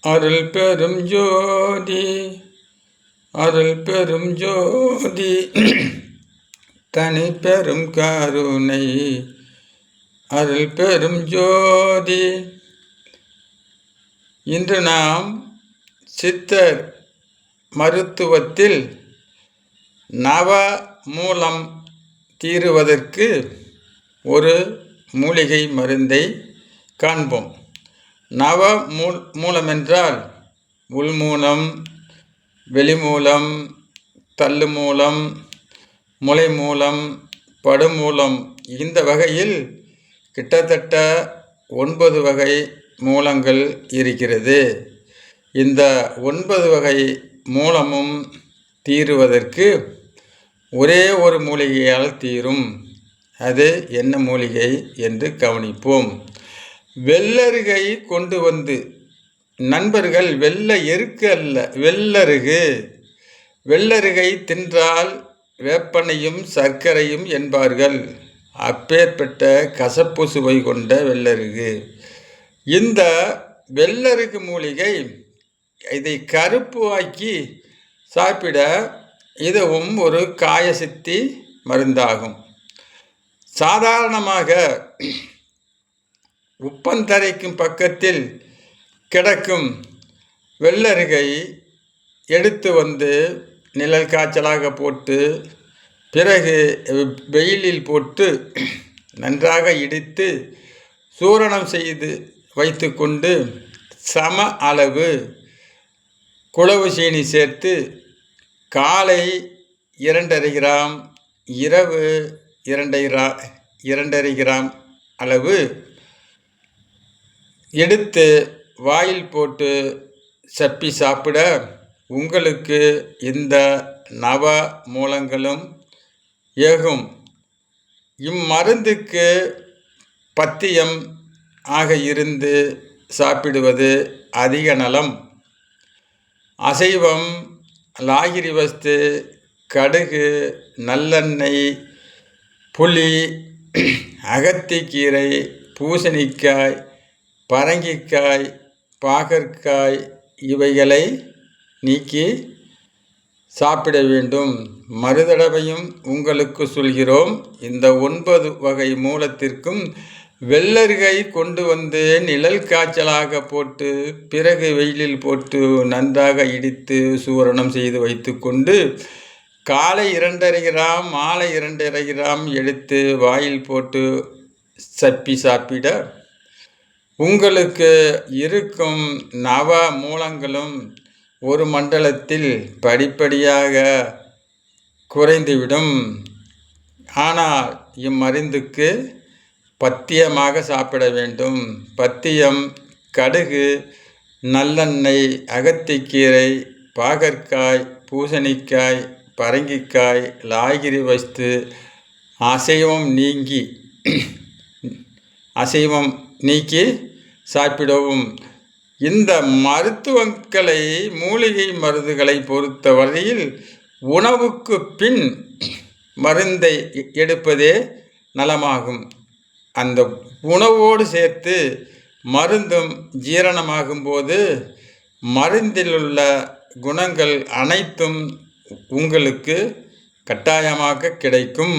அருள் பெரும் ஜோதி அருள் பெரும் ஜோதி. தனி பெரும் கருணை அருள் பெரும் ஜோதி. இன்று நாம் சித்தர் மருத்துவத்தில் நவ மூலம் தீருவதற்கு ஒரு மூலிகை மருந்தை காண்போம். நவ மூல் மூலமென்றால் உள்மூலம் வெளிமூலம் தள்ளு மூலம் முளை மூலம் படுமூலம் இந்த வகையில் கிட்டத்தட்ட ஒன்பது வகை மூலங்கள் இருக்கிறது. இந்த ஒன்பது வகை மூலமும் தீருவதற்கு ஒரே ஒரு மூலிகையால் தீரும். அது என்ன மூலிகை என்று கவனிப்போம். வெள்ளருகை கொண்டு வந்து நண்பர்கள் வெள்ள எருக்கு அல்ல வெள்ளருகு. வெள்ளருகை தின்றால் வேப்பனையும் சர்க்கரையும் என்பார்கள். அப்பேற்பட்ட கசப்பு சுவை கொண்ட வெள்ளருகு. இந்த வெள்ளருகு மூலிகை இதை கருப்பு ஆக்கி சாப்பிட இதுவும் ஒரு காயசித்தி மருந்தாகும். சாதாரணமாக உப்பந்தரைக்கும் பக்கத்தில் கிடக்கும் வெள்ளருகை எடுத்து வந்து நிழல் காய்ச்சலாக போட்டு பிறகு வெயிலில் போட்டு நன்றாக இடித்து சூரணம் செய்து வைத்துக்கொண்டு சம அளவு குளவு சீனி சேர்த்து காலை இரண்டரை கிராம் இரவு இரண்டை இரண்டரை கிராம் அளவு எடுத்து வாயில் போட்டு சப்பி சாப்பிட உங்களுக்கு இந்த நவ மூலங்களும் ஏகும். இம்மருந்துக்கு பத்தியம் ஆக இருந்து சாப்பிடுவது அதிக நலம். அசைவம் லாகிரி வஸ்து கடுகு நல்லெண்ணெய் புளி அகத்திக்கீரை பூசணிக்காய் பரங்கிக்காய் பாகற்காய் இவைகளை நீக்கி சாப்பிட வேண்டும். மறுதடவையும் உங்களுக்கு சொல்கிறோம். இந்த ஒன்பது வகை மூலத்திற்கும் வெள்ளருகை கொண்டு வந்து நிழல் காய்ச்சலாக போட்டு பிறகு வெயிலில் போட்டு நன்றாக இடித்து சூரணம் செய்து வைத்துக்கொண்டு காலை இரண்டரை கிராம் மாலை இரண்டரை கிராம் எடுத்து வாயில் போட்டு சப்பி சாப்பிட உங்களுக்கு இருக்கும் நவ மூலங்களும் ஒரு மண்டலத்தில் படிப்படியாக குறைந்துவிடும். ஆனால் இம்மருந்துக்கு பத்தியமாக சாப்பிட வேண்டும். பத்தியம் கடுகு நல்லெண்ணெய் அகத்திக்கீரை பாகற்காய் பூசணிக்காய் பரங்கிக்காய் லாகிரி வஸ்து அசைவம் நீங்கி அசைவம் நீக்கி சாப்பிடவும். இந்த மருத்துவங்களை மூலிகை மருந்துகளை பொறுத்த வரையில் உணவுக்கு பின் மருந்தை எடுப்பதே நலமாகும். அந்த உணவோடு சேர்த்து மருந்தும் ஜீரணமாகும் போது குணங்கள் அனைத்தும் உங்களுக்கு கட்டாயமாக கிடைக்கும்.